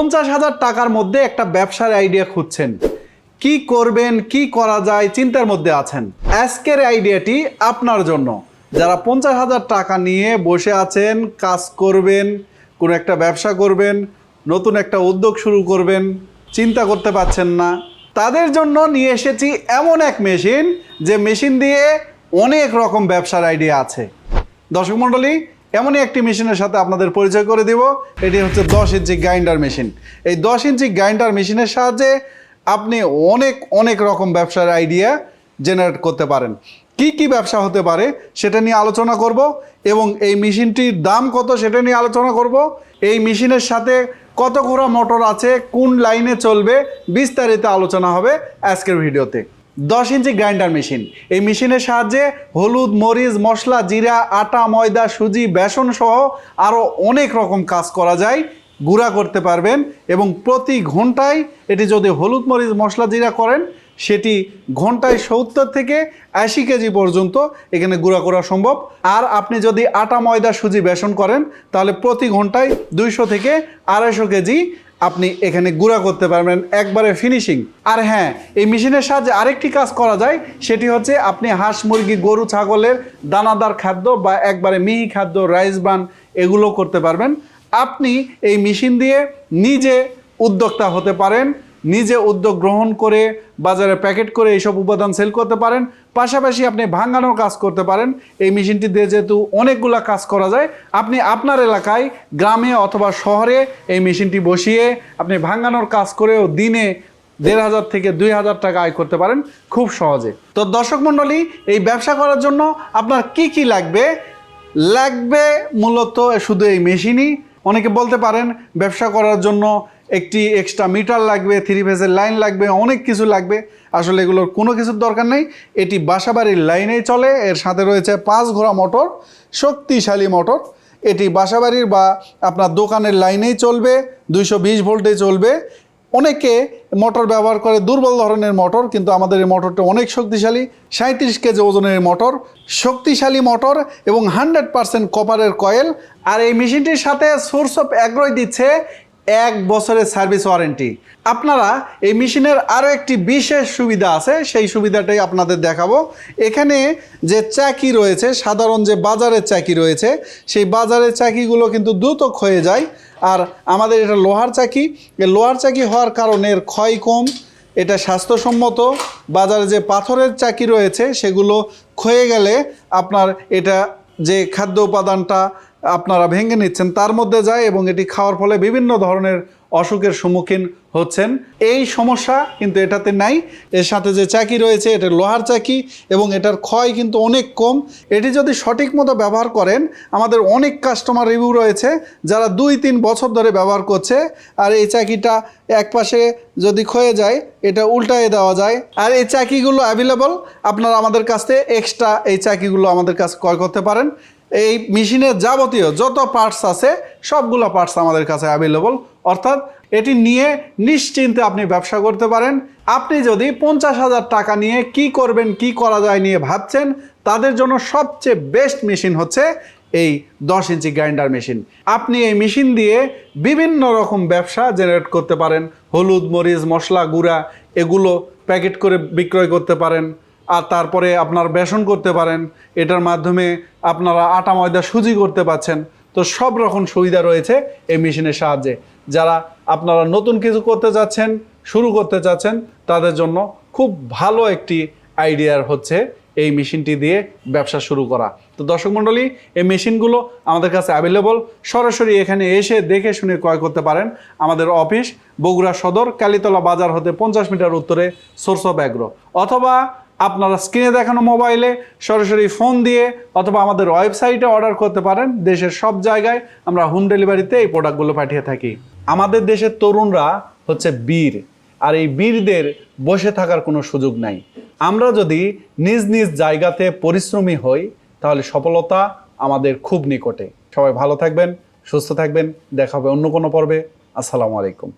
পঞ্চাশ হাজার টাকার মধ্যে একটা ব্যবসার আইডিয়া খুঁজছেন। কি করবেন, কি করা যায়, চিন্তার মধ্যে আছেন। আজকের আইডিয়াটি আপনার জন্য। যারা পঞ্চাশ হাজার টাকা নিয়ে বসে আছেন, কাজ করবেন, কোনো একটা ব্যবসা করবেন, নতুন একটা উদ্যোগ শুরু করবেন, চিন্তা করতে পারছেন না, তাদের জন্য নিয়ে এসেছি এমন এক মেশিন যে মেশিন দিয়ে অনেক রকম ব্যবসার আইডিয়া আছে। দর্শক মণ্ডলী এমনই একটি মেশিনের সাথে আপনাদের পরিচয় করে দিব। এটি হচ্ছে দশ ইঞ্চি গ্রাইন্ডার মেশিন। এই দশ ইঞ্চি গ্রাইন্ডার মেশিনের সাহায্যে আপনি অনেক অনেক রকম ব্যবসার আইডিয়া জেনারেট করতে পারেন। কি কি ব্যবসা হতে পারে সেটা নিয়ে আলোচনা করব এবং এই মেশিনটির দাম কত সেটা নিয়ে আলোচনা করব। এই মেশিনের সাথে কত ঘোড়া মোটর আছে, কোন লাইনে চলবে, বিস্তারিত আলোচনা হবে আজকের ভিডিওতে। দশ ইঞ্চি গ্রাইন্ডার মেশিন। এই মেশিনের সাহায্যে হলুদ, মরিচ, মশলা, জিরা, আটা, ময়দা, সুজি, বেসন সহ আরও অনেক রকম কাজ করা যায়, গুঁড়া করতে পারবেন এবং প্রতি ঘন্টায় এটি যদি হলুদ, মরিচ, মশলা, জিরা করেন, সেটি ঘন্টায় সত্তর থেকে আশি কেজি পর্যন্ত এখানে গুঁড়া করা সম্ভব। আর আপনি যদি আটা, ময়দা, সুজি, বেসন করেন, তাহলে প্রতি ঘন্টায় দুইশো থেকে আড়াইশো কেজি আপনি এখানে গুঁড়া করতে পারবেন একবারে ফিনিশিং আর হ্যাঁ এই মেশিনের সাহায্যে আরেকটি কাজ করা যায়, সেটি হচ্ছে আপনি হাঁস, মুরগি, গরু, ছাগলের দানাদার খাদ্য বা একবারে মিহি খাদ্য, রাইস বান, এগুলো করতে পারবেন। আপনি এই মেশিন দিয়ে নিজে উদ্যোক্তা হতে পারেন নিজে উদ্যোগ গ্রহণ করে বাজারে প্যাকেট করে এইসব উপাদান সেল করতে পারেন। পাশাপাশি আপনি ভাঙানোর কাজ করতে পারেন। এই মেশিনটি দিয়ে যেহেতু অনেকগুলা কাজ করা যায়, আপনি আপনার এলাকায়, গ্রামে অথবা শহরে এই মেশিনটি বসিয়ে আপনি ভাঙানোর কাজ করেও দিনে দেড় হাজার থেকে দুই হাজার টাকা আয় করতে পারেন খুব সহজে। তো দর্শক মণ্ডলী, এই ব্যবসা করার জন্য আপনার কি কি লাগবে? লাগবে মূলত শুধু এই মেশিনই। অনেকে বলতে পারেন, ব্যবসা করার জন্য একটি এক্সট্রা মিটার লাগবে থ্রি ফেজের লাইন লাগবে, অনেক কিছু লাগবে। আসলে এগুলোর কোনো কিছুর দরকার নেই। এটি বাসাবাড়ির লাইনেই চলে। এর সাথে রয়েছে পাঁচ ঘোড়া মোটর শক্তিশালী মোটর এটি বাসাবাড়ির বা আপনার দোকানের লাইনেই চলবে, দুইশো বিশ ভোল্টে চলবে। অনেকে মোটর ব্যবহার করে দুর্বল ধরনের মোটর কিন্তু আমাদের এই মোটরটা অনেক শক্তিশালী। সাঁত্রিশ কেজি ওজনের মোটর শক্তিশালী মোটর এবং হান্ড্রেড পার্সেন্ট কপারের কয়েল আর এই মেশিনটির সাথে সোর্স অফ অ্যাগ্রোয় দিচ্ছে এক বছরের সার্ভিস ওয়ারেন্টি। আপনারা এই মেশিনের আরও একটি বিশেষ সুবিধা আছে, সেই সুবিধাটাই আপনাদের দেখাবো। এখানে যে চাকি রয়েছে, সাধারণ যে বাজারের চাকি রয়েছে, সেই বাজারের চাকিগুলো কিন্তু দ্রুত ক্ষয়ে যায়। আর আমাদের এটা লোহার চাকি লোহার চাকি হওয়ার কারণে এর ক্ষয় কম, এটা স্বাস্থ্যসম্মত। বাজারে যে পাথরের চাকি রয়েছে, সেগুলো ক্ষয়ে গেলে আপনার এটা যে খাদ্য উপাদানটা আপনারা ভেঙে নিচ্ছেন, তার মধ্যে যায় এবং এটি খাওয়ার ফলে বিভিন্ন ধরনের অসুখের সম্মুখীন হচ্ছেন। এই সমস্যা কিন্তু এটাতে নাই। এর সাথে যে চাকি রয়েছে এটা লোহার চাকি এবং এটার ক্ষয় কিন্তু অনেক কম। এটি যদি সঠিক মতো ব্যবহার করেন, আমাদের অনেক কাস্টমার রিভিউ রয়েছে, যারা দুই তিন বছর ধরে ব্যবহার করছে, আর এই চাকিটা এক পাশে যদি ক্ষয়ে যায়, এটা উল্টায়ে দেওয়া যায়। আর এই চাকিগুলো অ্যাভেলেবল আপনারা আমাদের কাছ থেকে এক্সট্রা এই চাকিগুলো আমাদের কাছে ক্রয় করতে পারেন। এই মেশিনের যাবতীয় যত পার্টস আছে, সবগুলো পার্টস আমাদের কাছে অ্যাভেলেবল অর্থাৎ এটি নিয়ে নিশ্চিন্তে আপনি ব্যবসা করতে পারেন। আপনি যদি পঞ্চাশ হাজার টাকা নিয়ে কি করবেন, কি করা যায় নিয়ে ভাবছেন, তাদের জন্য সবচেয়ে বেস্ট মেশিন হচ্ছে এই দশ ইঞ্চি গ্রাইন্ডার মেশিন আপনি এই মেশিন দিয়ে বিভিন্ন রকম ব্যবসা জেনারেট করতে পারেন। হলুদ, মরিচ, মশলা, গুঁড়া, এগুলো প্যাকেট করে বিক্রয় করতে পারেন। আর তারপরে আপনার বেসন করতে পারেন। এটার মাধ্যমে আপনারা আটা, ময়দা, সুজি করতে পাচ্ছেন তো সব রকম সুবিধা রয়েছে এই মেশিনের সাহায্যে। যারা আপনারা নতুন কিছু করতে যাচ্ছেন, শুরু করতে চাচ্ছেন, তাদের জন্য খুব ভালো একটি আইডিয়ার হচ্ছে এই মেশিনটি দিয়ে ব্যবসা শুরু করা। তো দর্শক মণ্ডলী, এই মেশিনগুলো আমাদের কাছে অ্যাভেলেবল সরাসরি এখানে এসে দেখে শুনে ক্রয় করতে পারেন আমাদের অফিস বগুড়া সদর, কালীতলা বাজার হতে পঞ্চাশ মিটার উত্তরে সোর্স অফ অ্যাগ্রো অথবা আপনারা স্ক্রিনে দেখানো মোবাইলে সরাসরি ফোন দিয়ে অথবা আমাদের ওয়েবসাইটে অর্ডার করতে পারেন। দেশের সব জায়গায় আমরা হোম ডেলিভারিতে এই প্রোডাক্টগুলো পাঠিয়ে থাকি। আমাদের দেশের তরুণরা হচ্ছে বীর, আর এই বীরদের বসে থাকার কোনো সুযোগ নাই। আমরা যদি নিজ নিজ জায়গাতে পরিশ্রমী হই, তাহলে সফলতা আমাদের খুব নিকটে। সবাই ভালো থাকবেন, সুস্থ থাকবেন। দেখা হবে অন্য কোনো পর্বে। আসসালামু আলাইকুম।